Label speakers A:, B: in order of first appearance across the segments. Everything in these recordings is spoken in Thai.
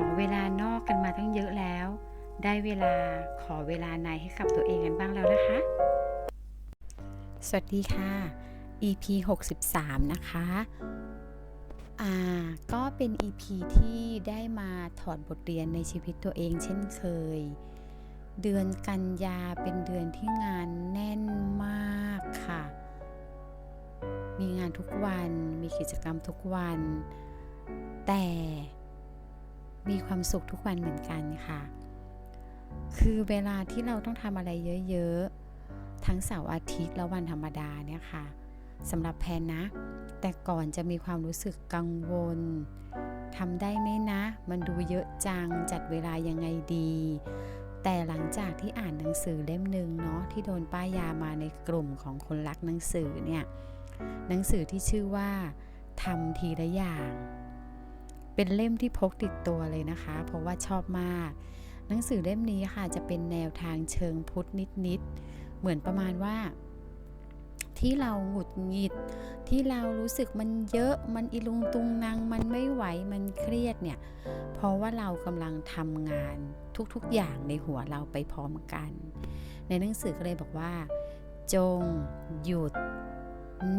A: อเวลานอกกันมาตั้งเยอะแล้ว ได้เวลาขอเวลาในให้กับตัวเองกันบ้างแล้วนะคะ สวัสดีค่ะ EP 63 นะคะอ่าก็เป็น EP ที่ได้มาถอดบทเรียนในชีวิตตัวเองเช่นเคย เดือนกันยาเป็นเดือนที่งานแน่นมากค่ะ มีงานทุกวัน มีกิจกรรมทุกวัน แต่ มีความสุขทุกวันเหมือนกันค่ะ คือเวลาที่เราต้องทำอะไรเยอะๆ ทั้งเสาร์อาทิตย์และวันธรรมดาเนี่ยค่ะสำหรับแพนนะ แต่ก่อนจะมีความรู้สึกกังวลทำได้ไหมนะ มันดูเยอะจังจัดเวลายังไงดี แต่หลังจากที่อ่านหนังสือเล่มหนึ่งเนาะที่โดนป้ายยามาในกลุ่มของคนรักหนังสือเนี่ยหนังสือที่ชื่อว่าทำทีละอย่าง เป็นเล่มที่พกติดตัวเลยนะคะ เพราะว่าชอบมาก หนังสือเล่มนี้ค่ะจะเป็นแนวทางเชิงพุทธนิดๆ เหมือนประมาณว่า ที่เราหงุดหงิด ที่เรารู้สึกมันเยอะมันอิลุงตุงนางมันไม่ไหวมันเครียดเนี่ย เพราะว่าเรากำลังทำงานทุกๆอย่างในหัวเราไปพร้อมกัน ในหนังสือก็เลยบอกว่า จง หยุด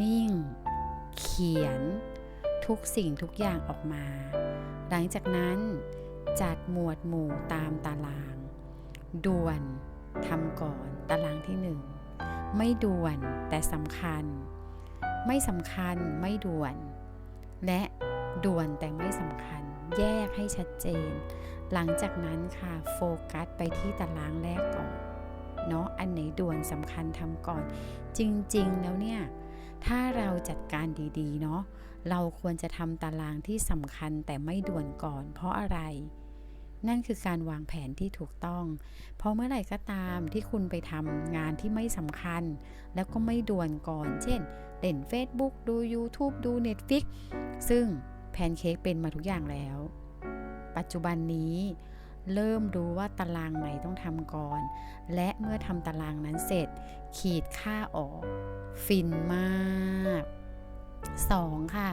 A: นิ่ง เขียน ทุกสิ่งทุกอย่างออกมา หลังจากนั้นจัดหมวดหมู่ตามตาราง ด่วนทำก่อนตารางที่หนึ่งไม่ด่วนแต่สำคัญ ไม่สำคัญไม่ด่วน และด่วนแต่ไม่สำคัญ แยกให้ชัดเจน หลังจากนั้นค่ะโฟกัสไปที่ตารางแรกก่อนเนาะอันไหนด่วนสำคัญทำก่อน จริงๆแล้วเนี่ย ถ้าเราจัดการดีๆ เนาะ เราควรจะทำตารางที่สำคัญแต่ไม่ด่วนก่อน เพราะอะไร นั่นคือการวางแผนที่ถูกต้อง เพราะเมื่อไหร่ก็ตามที่คุณไปทำงานที่ไม่สำคัญ แล้วก็ไม่ด่วนก่อน เช่น เล่น Facebook ดู YouTube ดู Netflix ซึ่งแพนเค้กเป็นมาทุกอย่างแล้ว ปัจจุบันนี้ เริ่มรู้ว่าตารางไหนต้องทำก่อน และเมื่อทำตารางนั้นเสร็จ ขีดค่าออก ฟินมาก 2. ค่ะ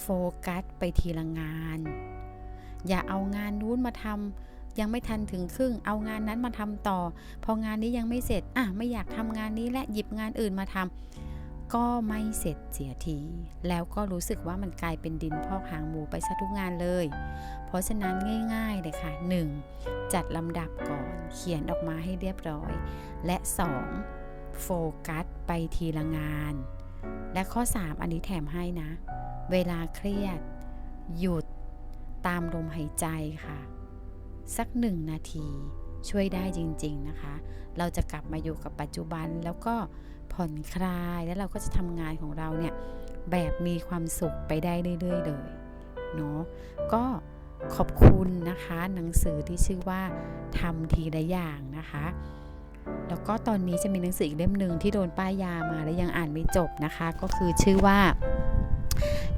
A: โฟกัสไปทีละงาน อย่าเอางานนู้นมาทำยังไม่ทันถึงครึ่ง เอางานนั้นมาทำต่อ พองานนี้ยังไม่เสร็จ อะ ไม่อยากทำงานนี้และหยิบงานอื่นมาทำ ก็ไม่เสร็จเสียที แล้วก็รู้สึกว่ามันกลายเป็นดินพอกหางหมูไปซะทุกงานเลย เพราะฉะนั้นง่ายๆเลยค่ะ 1. จัดลำดับก่อน เขียนออกมาให้เรียบร้อย และ 2. โฟกัสไปทีละงาน และข้อ 3 อันนี้แถมให้นะ เวลาเครียด หยุดตามลมหายใจค่ะ สักหนึ่งนาทีช่วยได้จริงๆนะคะ เราจะกลับมาอยู่กับปัจจุบันแล้วก็ ผ่อนคลายแล้วเราก็จะทำงานของเราเนี่ยแบบมีความสุขไปได้เรื่อยๆเลยเนาะก็ขอบคุณนะคะหนังสือที่ชื่อว่าทำทีละอย่างนะคะ แล้วก็ตอนนี้จะมีหนังสืออีกเล่มหนึ่งที่โดนป้ายยามาแล้วยังอ่านไม่จบนะคะ ก็คือชื่อว่า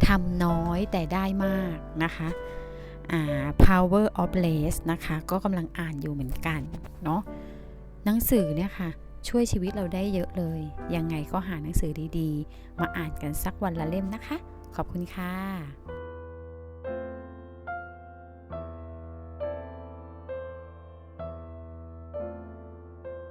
A: ทำน้อยแต่ได้มากนะคะ power of less นะคะ ก็กำลังอ่านอยู่เหมือนกันเนาะหนังสือเนี่ยค่ะ ช่วยชีวิตเราได้เยอะเลย ยังไงก็หาหนังสือดีๆ มาอ่านกันสักวันละเล่มนะคะ ขอบคุณค่ะ